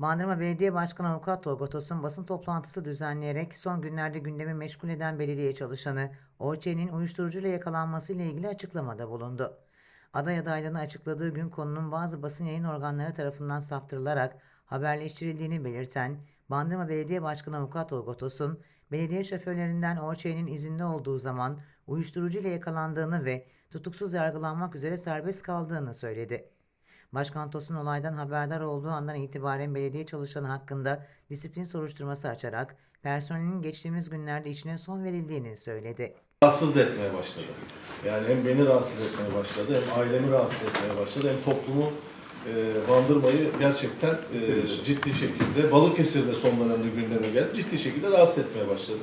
Bandırma Belediye Başkanı Avukat Tolga Tosun basın toplantısı düzenleyerek son günlerde gündemi meşgul eden belediye çalışanı Orçe'nin uyuşturucuyla yakalanması ile ilgili açıklamada bulundu. Aday adaylığını açıkladığı gün konunun bazı basın yayın organları tarafından saptırılarak haberleştirildiğini belirten Bandırma Belediye Başkanı Avukat Tolga Tosun, belediye şoförlerinden Orçe'nin izinde olduğu zaman uyuşturucuyla yakalandığını ve tutuksuz yargılanmak üzere serbest kaldığını söyledi. Başkan Tosun olaydan haberdar olduğu andan itibaren belediye çalışanı hakkında disiplin soruşturması açarak personelin geçtiğimiz günlerde işine son verildiğini söyledi. rahatsız etmeye başladı. Yani hem beni rahatsız etmeye başladı, hem ailemi rahatsız etmeye başladı, hem toplumu e, bandırmayı gerçekten e, ciddi şekilde, Balıkesir'de son dönemde gündeme geldi, ciddi şekilde rahatsız etmeye başladı.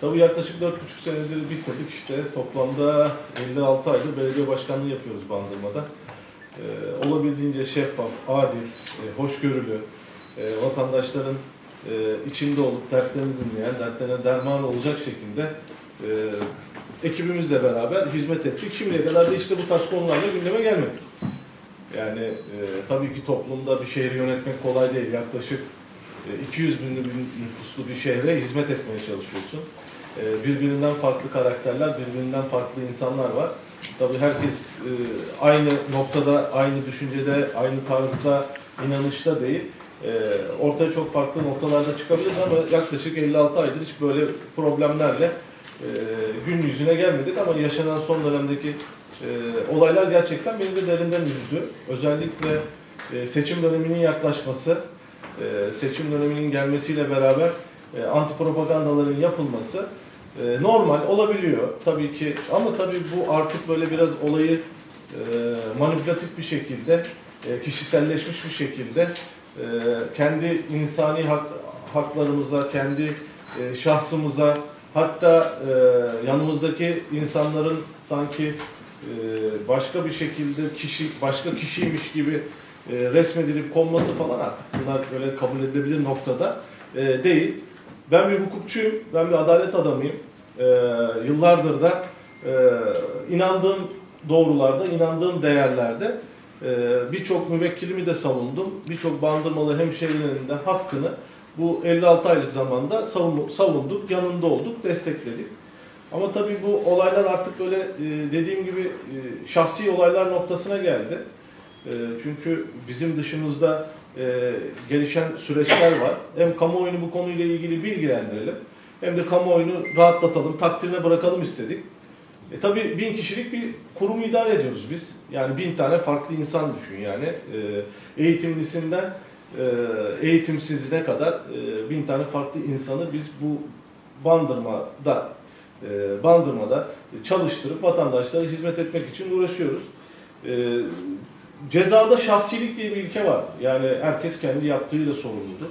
Tabii yaklaşık 4,5 senedir bitirdik işte toplamda 56 aydır belediye başkanlığı yapıyoruz bandırmada. E, olabildiğince şeffaf, adil, e, hoşgörülü, e, vatandaşların e, içinde olup dertlerini dinleyen, dertlerine derman olacak şekilde e, ekibimizle beraber hizmet ettik. Şimdiye kadar da işte bu tarz konularla gündeme gelmedik. Yani e, tabii ki toplumda bir şehri yönetmek kolay değil. Yaklaşık e, 200 bin nüfuslu bir şehre hizmet etmeye çalışıyorsun. E, birbirinden farklı karakterler, birbirinden farklı insanlar var. Tabii herkes e, aynı noktada, aynı düşüncede, aynı tarzda, inanışta değil. E, ortaya çok farklı noktalarda çıkabilir ama yaklaşık 56 aydır hiç böyle problemlerle e, gün yüzüne gelmedik ama yaşanan son dönemdeki e, olaylar gerçekten beni de derinden üzdü. Özellikle e, seçim döneminin yaklaşması, e, seçim döneminin gelmesiyle beraber e, anti propagandaların yapılması e, normal olabiliyor tabii ki ama tabii bu artık böyle biraz olayı e, manipülatif bir şekilde, e, kişiselleşmiş bir şekilde e, kendi insani hak, haklarımıza, kendi e, şahsımıza, hatta e, yanımızdaki insanların sanki e, başka bir şekilde kişi başka kişiymiş gibi e, resmedilip konması falan artık bunlar böyle kabul edilebilir noktada e, değil. Ben bir hukukçuyum, ben bir adalet adamıyım. E, yıllardır da e, inandığım doğrularda, inandığım değerlerde e, birçok müvekkilimi de savundum. Birçok bandırmalı hemşehrilerin de hakkını bu 56 aylık zamanda savun- savunduk, yanında olduk, destekledik. Ama tabii bu olaylar artık böyle e, dediğim gibi e, şahsi olaylar noktasına geldi. E, Çünkü bizim dışımızda e, gelişen süreçler var. Hem kamuoyunu bu konuyla ilgili bilgilendirelim hem de kamuoyunu rahatlatalım, takdirine bırakalım istedik. E tabii bin kişilik bir kurum idare ediyoruz biz. Yani bin tane farklı insan düşün yani. E, eğitimlisinden e, eğitimsizine kadar e, bin tane farklı insanı biz bu bandırmada e, bandırmada çalıştırıp vatandaşlara hizmet etmek için uğraşıyoruz. E, cezada şahsilik diye bir ilke vardır. Yani herkes kendi yaptığıyla sorumludur.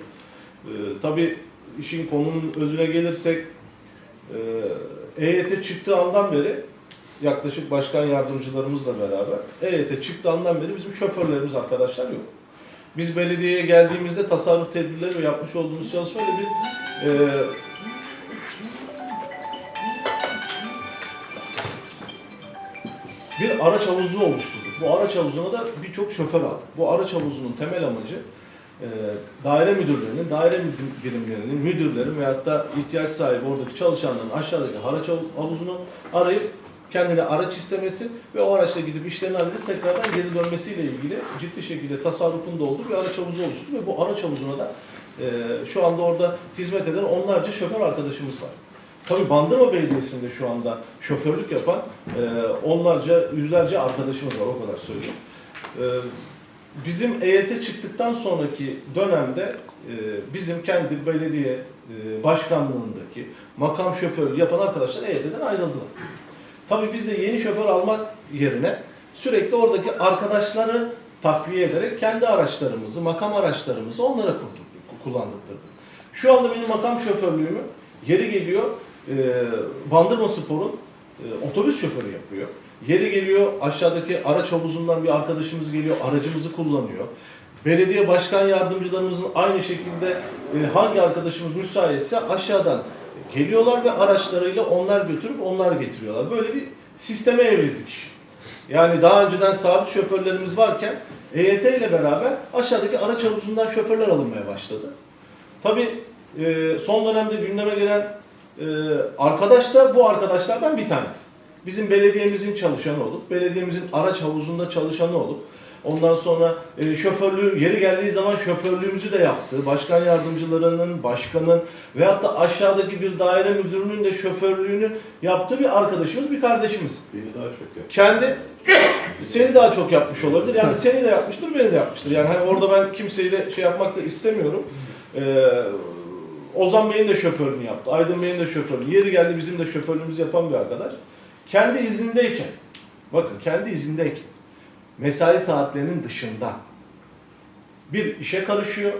E, tabii işin konunun özüne gelirsek e, EYT çıktığı andan beri yaklaşık başkan yardımcılarımızla beraber EYT çıktığı andan beri bizim şoförlerimiz arkadaşlar yok. Biz belediyeye geldiğimizde tasarruf tedbirleri ve yapmış olduğumuz çalışmayla bir e, bir araç havuzu oluşturduk. Bu araç havuzuna da birçok şoför aldık. Bu araç havuzunun temel amacı e, daire müdürlerinin, daire birimlerinin, müdürlerin veyahut da ihtiyaç sahibi oradaki çalışanların aşağıdaki araç hav- havuzunu arayıp kendine araç istemesi ve o araçla gidip işlerini halledip tekrardan geri dönmesiyle ilgili ciddi şekilde tasarrufun da olduğu bir araç havuzu oluşturdu ve bu araç havuzuna da e, şu anda orada hizmet eden onlarca şoför arkadaşımız var. Tabii Bandırma Belediyesi'nde şu anda şoförlük yapan e, onlarca, yüzlerce arkadaşımız var o kadar söyleyeyim. E, bizim EYT çıktıktan sonraki dönemde e, bizim kendi belediye e, başkanlığındaki makam şoförlüğü yapan arkadaşlar EYT'den ayrıldılar. Tabii biz de yeni şoför almak yerine sürekli oradaki arkadaşları takviye ederek kendi araçlarımızı, makam araçlarımızı onlara kurduk, kullandırdık. Şu anda benim makam şoförlüğümü yeri geliyor e, Bandırma Spor'un e, otobüs şoförü yapıyor. Yeri geliyor aşağıdaki araç havuzundan bir arkadaşımız geliyor, aracımızı kullanıyor. Belediye başkan yardımcılarımızın aynı şekilde e, hangi arkadaşımız müsaitse aşağıdan geliyorlar ve araçlarıyla onlar götürüp onlar getiriyorlar. Böyle bir sisteme evrildik. Yani daha önceden sabit şoförlerimiz varken EYT ile beraber aşağıdaki araç havuzundan şoförler alınmaya başladı. Tabii e, son dönemde gündeme gelen e, arkadaş da bu arkadaşlardan bir tanesi. Bizim belediyemizin çalışanı olup, belediyemizin araç havuzunda çalışanı olup, ondan sonra e, şoförlüğü, yeri geldiği zaman şoförlüğümüzü de yaptı. Başkan yardımcılarının, başkanın veyahut da aşağıdaki bir daire müdürünün de şoförlüğünü yaptığı bir arkadaşımız, bir kardeşimiz. Beni daha çok yaptı. Kendi seni daha çok yapmış olabilir. Yani seni de yapmıştır, beni de yapmıştır. Yani hani orada ben kimseyi de şey yapmak da istemiyorum. Ee, Ozan Bey'in de şoförünü yaptı. Aydın Bey'in de şoförünü. Yeri geldi bizim de şoförlüğümüzü yapan bir arkadaş. Kendi iznindeyken, bakın kendi iznindeyken, mesai saatlerinin dışında bir işe karışıyor.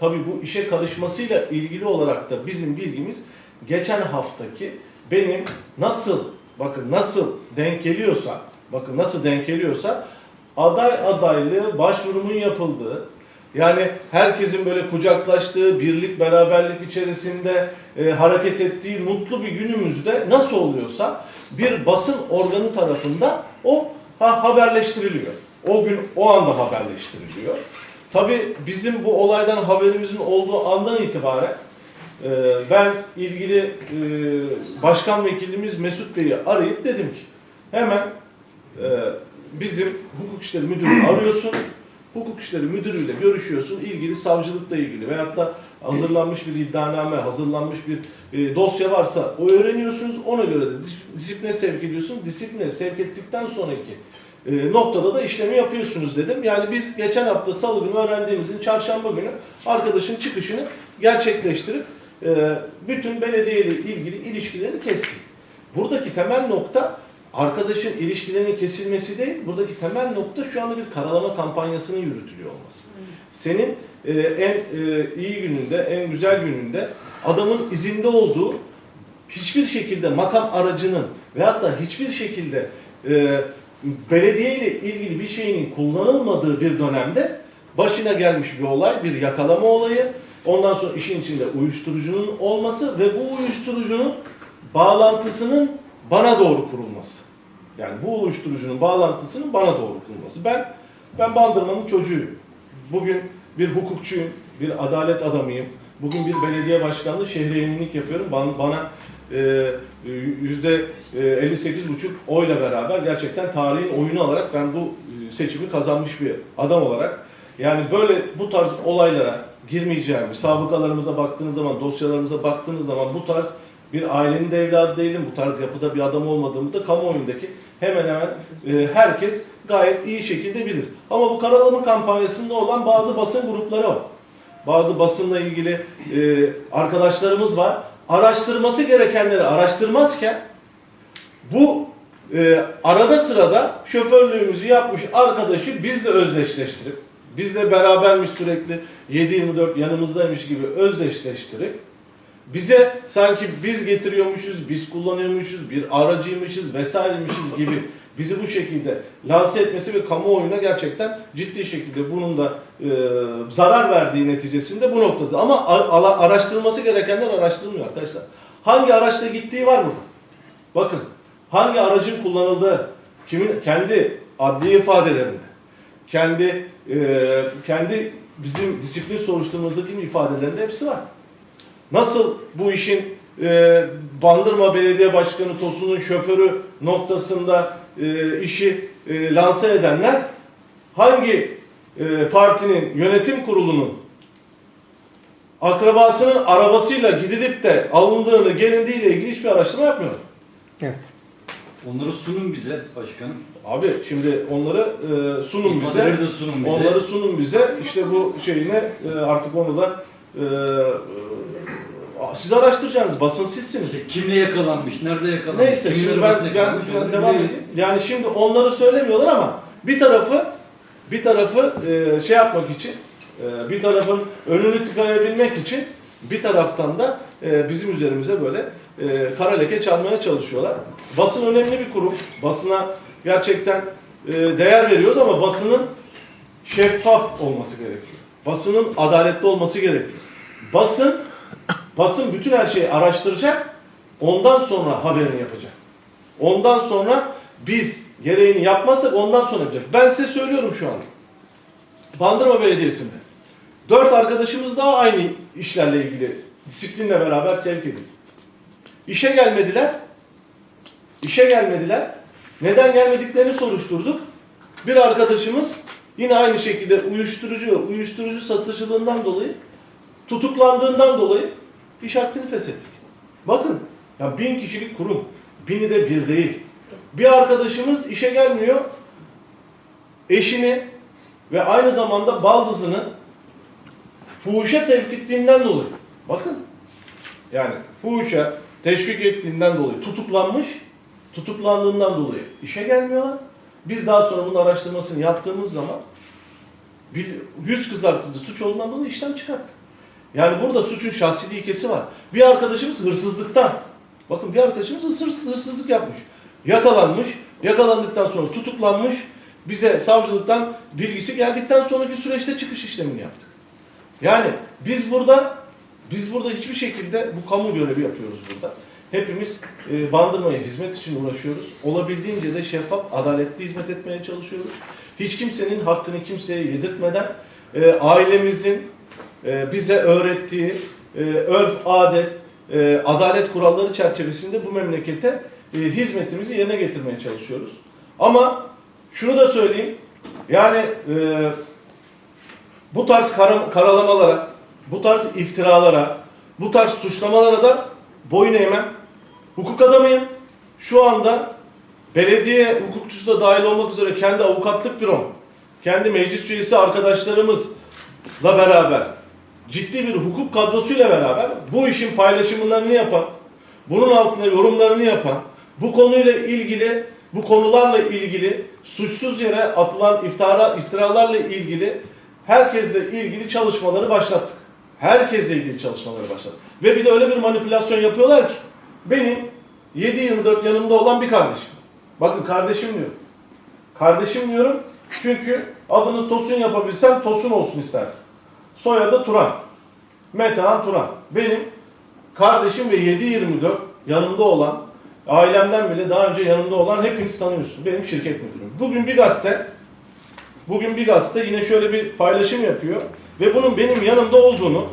Tabii bu işe karışmasıyla ilgili olarak da bizim bilgimiz geçen haftaki benim nasıl bakın nasıl denk geliyorsa bakın nasıl denk geliyorsa aday adaylığı başvurumun yapıldığı yani herkesin böyle kucaklaştığı, birlik, beraberlik içerisinde e, hareket ettiği mutlu bir günümüzde nasıl oluyorsa bir basın organı tarafından o ha, haberleştiriliyor. O gün o anda haberleştiriliyor. Tabii bizim bu olaydan haberimizin olduğu andan itibaren e, ben ilgili e, başkan vekilimiz Mesut Bey'i arayıp dedim ki hemen e, bizim hukuk işleri müdürünü arıyorsun. Hukuk işleri müdürüyle görüşüyorsun. ilgili savcılıkla ilgili veyahut da hazırlanmış bir iddianame, hazırlanmış bir e, dosya varsa o öğreniyorsunuz. Ona göre de dis- disipline sevk ediyorsun. Disipline sevk ettikten sonraki e, noktada da işlemi yapıyorsunuz dedim. Yani biz geçen hafta salı günü öğrendiğimizin çarşamba günü arkadaşın çıkışını gerçekleştirip e, bütün belediye ile ilgili ilişkileri kestik. Buradaki temel nokta arkadaşın ilişkilerinin kesilmesi değil, buradaki temel nokta şu anda bir karalama kampanyasının yürütülüyor olması. Senin e, en e, iyi gününde, en güzel gününde adamın izinde olduğu hiçbir şekilde makam aracının veyahut da hiçbir şekilde e, belediye ile ilgili bir şeyinin kullanılmadığı bir dönemde başına gelmiş bir olay, bir yakalama olayı. Ondan sonra işin içinde uyuşturucunun olması ve bu uyuşturucunun bağlantısının bana doğru kurulması. Yani bu uyuşturucunun bağlantısının bana doğru kurulması. Ben ben Bandırma'nın çocuğuyum. Bugün bir hukukçuyum, bir adalet adamıyım. Bugün bir belediye başkanlığı şehriyeminlik yapıyorum. Bana, bana e, yüzde e, 58,5 oyla beraber gerçekten tarihin oyunu olarak ben bu e, seçimi kazanmış bir adam olarak yani böyle bu tarz olaylara girmeyeceğimi, sabıkalarımıza baktığınız zaman, dosyalarımıza baktığınız zaman bu tarz bir ailenin de evladı değilim, bu tarz yapıda bir adam olmadığımı da kamuoyundaki hemen hemen e, herkes gayet iyi şekilde bilir. Ama bu karalama kampanyasında olan bazı basın grupları var. Bazı basınla ilgili e, arkadaşlarımız var. Araştırması gerekenleri araştırmazken bu e, arada sırada şoförlüğümüzü yapmış arkadaşı bizle özdeşleştirip, bizle berabermiş sürekli 7-24 yanımızdaymış gibi özdeşleştirip bize sanki biz getiriyormuşuz, biz kullanıyormuşuz, bir aracıymışız vesairemişiz gibi bizi bu şekilde lanse etmesi ve kamuoyuna gerçekten ciddi şekilde bunun da e, zarar verdiği neticesinde bu noktada. Ama araştırılması gerekenler araştırılmıyor arkadaşlar. Hangi araçla gittiği var burada. Bakın hangi aracın kullanıldığı, kimin kendi adli ifadelerinde, kendi e, kendi bizim disiplin soruşturmamızdaki ifadelerinde hepsi var. Nasıl bu işin e, Bandırma Belediye Başkanı Tosun'un şoförü noktasında e, işi e, lanse edenler hangi e, partinin yönetim kurulunun akrabasının arabasıyla gidilip de alındığını, gelindiğiyle ilgili hiçbir araştırma yapmıyorlar. Evet. Onları sunun bize başkanım. Abi şimdi onları e, sunun bize. İfadeleri de sunun bize. Onları sunun bize. İşte bu şeyine e, artık onu da e, e, siz araştıracaksınız. Basın sizsiniz. Kimle yakalanmış, nerede yakalanmış, Neyse kimin şimdi ben, arabasında ben, yakalanmış, ben devam edeyim. Yani şimdi onları söylemiyorlar ama bir tarafı bir tarafı e, şey yapmak için e, bir tarafın önünü tıkayabilmek için bir taraftan da e, bizim üzerimize böyle e, kara leke çalmaya çalışıyorlar. Basın önemli bir kurum. Basına gerçekten e, değer veriyoruz ama basının şeffaf olması gerekiyor. Basının adaletli olması gerekiyor. Basın basın bütün her şeyi araştıracak. Ondan sonra haberini yapacak. Ondan sonra biz gereğini yapmazsak ondan sonra yapacak. Ben size söylüyorum şu an. Bandırma Belediyesi'nde. Dört arkadaşımız daha aynı işlerle ilgili disiplinle beraber sevk edildi. İşe gelmediler. İşe gelmediler. Neden gelmediklerini soruşturduk. Bir arkadaşımız yine aynı şekilde uyuşturucu uyuşturucu satıcılığından dolayı tutuklandığından dolayı iş akdini feshettik. Bakın ya bin kişilik kurum. Bini de bir değil. Bir arkadaşımız işe gelmiyor. Eşini ve aynı zamanda baldızını fuhuşa tevk ettiğinden dolayı. Bakın yani fuhuşa teşvik ettiğinden dolayı tutuklanmış. Tutuklandığından dolayı işe gelmiyorlar. Biz daha sonra bunun araştırmasını yaptığımız zaman yüz kızartıcı suç olduğundan dolayı işten çıkarttık. Yani burada suçun şahsi ilkesi var. Bir arkadaşımız hırsızlıktan. Bakın bir arkadaşımız hırsız, hırsızlık yapmış. Yakalanmış. Yakalandıktan sonra tutuklanmış. Bize savcılıktan bilgisi geldikten sonraki süreçte çıkış işlemini yaptık. Yani biz burada biz burada hiçbir şekilde bu kamu görevi yapıyoruz burada. Hepimiz e, bandırmaya hizmet için uğraşıyoruz. Olabildiğince de şeffaf, adaletli hizmet etmeye çalışıyoruz. Hiç kimsenin hakkını kimseye yedirtmeden e, ailemizin e, bize öğrettiği e, örf, adet, e, adalet kuralları çerçevesinde bu memlekete e, hizmetimizi yerine getirmeye çalışıyoruz. Ama şunu da söyleyeyim. Yani bu tarz kara- karalamalara, bu tarz iftiralara, bu tarz suçlamalara da boyun eğmem. Hukuk adamıyım. Şu anda belediye hukukçusu da dahil olmak üzere kendi avukatlık bürom, kendi meclis üyesi arkadaşlarımızla beraber, ciddi bir hukuk kadrosuyla beraber bu işin paylaşımlarını yapan, bunun altına yorumlarını yapan, bu konuyla ilgili, bu konularla ilgili suçsuz yere atılan iftira, iftiralarla ilgili herkesle ilgili çalışmaları başlattık. Herkesle ilgili çalışmaları başlattık. Ve bir de öyle bir manipülasyon yapıyorlar ki benim 7-24 yanımda olan bir kardeşim. Bakın kardeşim diyorum. Kardeşim diyorum çünkü adını Tosun yapabilsem Tosun olsun isterdim. Soyadı Turan. Metehan Turan. Benim kardeşim ve 7-24 yanımda olan, ailemden bile daha önce yanımda olan hepiniz tanıyorsunuz. Benim şirket müdürüm. Bugün bir gazete, bugün bir gazete yine şöyle bir paylaşım yapıyor ve bunun benim yanımda olduğunu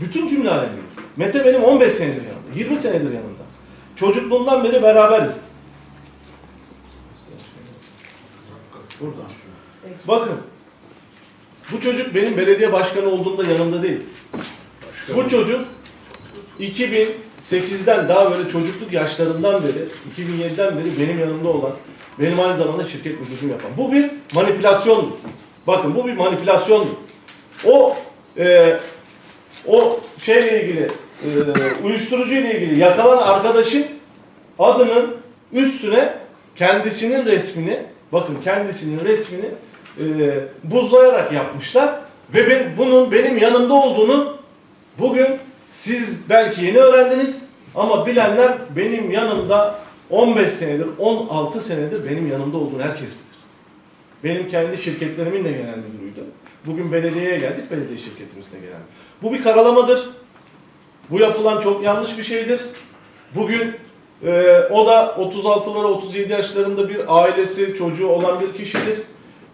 bütün cümle alemi. Mete benim 15 senedir yanımda, 20 senedir yanımda. Çocukluğumdan beri beraberiz. Burada. Bakın, bu çocuk benim belediye başkanı olduğumda yanımda değil. Bu çocuk 2008'den daha böyle çocukluk yaşlarından beri, 2007'den beri benim yanımda olan, benim aynı zamanda şirket müdürlüğüm yapan. Bu bir manipülasyondur. Bakın bu bir manipülasyondur. O e, o şeyle ilgili, e, uyuşturucu ile ilgili yakalan arkadaşın adının üstüne kendisinin resmini, bakın kendisinin resmini e, buzlayarak yapmışlar ve ben, bunun benim yanımda olduğunu bugün siz belki yeni öğrendiniz ama bilenler benim yanımda 15 senedir, 16 senedir benim yanımda olduğunu herkes bilir. Benim kendi şirketlerimin de genel müdürüydü. Bugün belediyeye geldik, belediye şirketimizde gelen. Bu bir karalamadır. Bu yapılan çok yanlış bir şeydir. Bugün e, o da 36'lara 37 yaşlarında bir ailesi, çocuğu olan bir kişidir.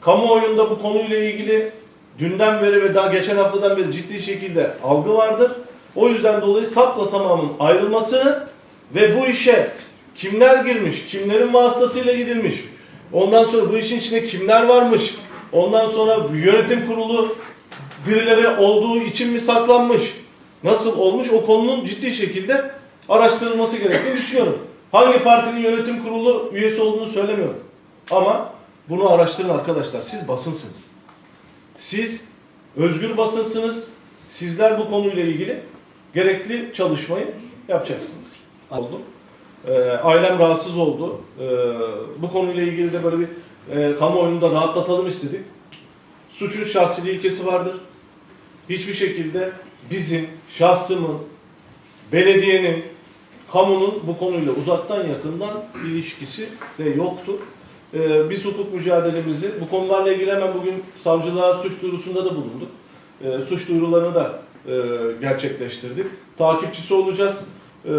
Kamuoyunda bu konuyla ilgili dünden beri ve daha geçen haftadan beri ciddi şekilde algı vardır. O yüzden dolayı sapla samanın ayrılmasını ve bu işe kimler girmiş, kimlerin vasıtasıyla gidilmiş, ondan sonra bu işin içinde kimler varmış, ondan sonra yönetim kurulu birileri olduğu için mi saklanmış, nasıl olmuş o konunun ciddi şekilde araştırılması gerektiğini düşünüyorum. Hangi partinin yönetim kurulu üyesi olduğunu söylemiyorum. Ama bunu araştırın arkadaşlar. Siz basınsınız. Siz özgür basınsınız. Sizler bu konuyla ilgili gerekli çalışmayı yapacaksınız. Oldu. Ee, ailem rahatsız oldu. Ee, bu konuyla ilgili de böyle bir e, kamuoyunu da rahatlatalım istedik. Suçun şahsi ilkesi vardır. Hiçbir şekilde bizim, şahsımın, belediyenin, kamunun bu konuyla uzaktan yakından ilişkisi de yoktur. Ee, biz hukuk mücadelemizi bu konularla ilgili hemen bugün savcılığa suç duyurusunda da bulunduk. Ee, suç duyurularını da e, gerçekleştirdik. Takipçisi olacağız. Ee,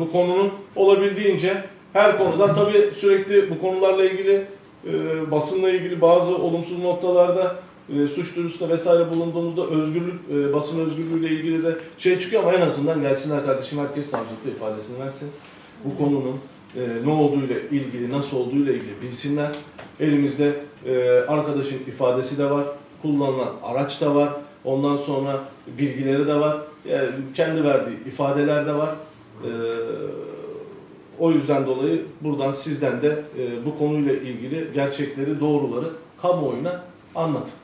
bu konunun olabildiğince her konudan tabii sürekli bu konularla ilgili e, basınla ilgili bazı olumsuz noktalarda e, suç duyurusunda vesaire bulunduğumuzda özgürlük, e, basın özgürlüğüyle ilgili de şey çıkıyor ama en azından gelsinler kardeşim herkes savcılıkta ifadesini versin. Bu konunun e, ne olduğuyla ilgili, nasıl olduğuyla ilgili bilsinler. Elimizde e, arkadaşın ifadesi de var, kullanılan araç da var, ondan sonra bilgileri de var, yani kendi verdiği ifadeler de var. E, o yüzden dolayı buradan sizden de e, bu konuyla ilgili gerçekleri, doğruları kamuoyuna anlatın.